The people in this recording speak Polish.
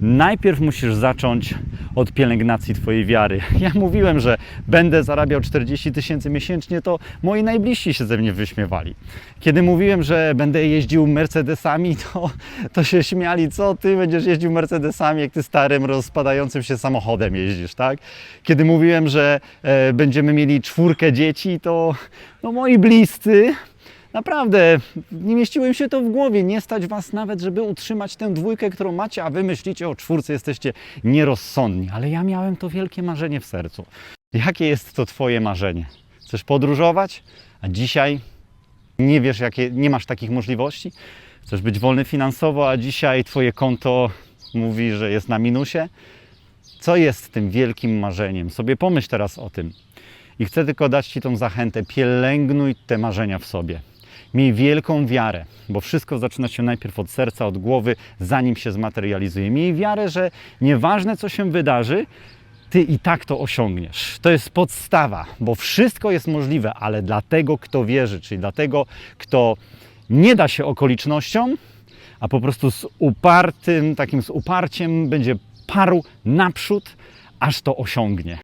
najpierw musisz zacząć od pielęgnacji Twojej wiary. Ja mówiłem, że będę zarabiał 40 tysięcy miesięcznie, to moi najbliżsi się ze mnie wyśmiewali. Kiedy mówiłem, że będę jeździł Mercedesami, to, to się śmiali, co ty będziesz jeździł Mercedesami, jak ty starym, rozpadającym się samochodem jeździsz, tak? Kiedy mówiłem, że e, będziemy mieli czwórkę dzieci, to no, moi bliscy Naprawdę, nie mieściło się to w głowie. Nie stać was nawet, żeby utrzymać tę dwójkę, którą macie, a wy myślicie o czwórce, jesteście nierozsądni. Ale ja miałem to wielkie marzenie w sercu. Jakie jest to twoje marzenie? Chcesz podróżować, a dzisiaj nie wiesz, jakie, nie masz takich możliwości? Chcesz być wolny finansowo, a dzisiaj twoje konto mówi, że jest na minusie? Co jest tym wielkim marzeniem? Sobie pomyśl teraz o tym. I chcę tylko dać Ci tą zachętę. Pielęgnuj te marzenia w sobie. Miej wielką wiarę, bo wszystko zaczyna się najpierw od serca, od głowy, zanim się zmaterializuje. Miej wiarę, że nieważne co się wydarzy, ty i tak to osiągniesz. To jest podstawa, bo wszystko jest możliwe, ale dla tego, kto wierzy, czyli dla tego, kto nie da się okolicznościom, a po prostu z upartym, takim z uparciem będzie parł naprzód, aż to osiągnie.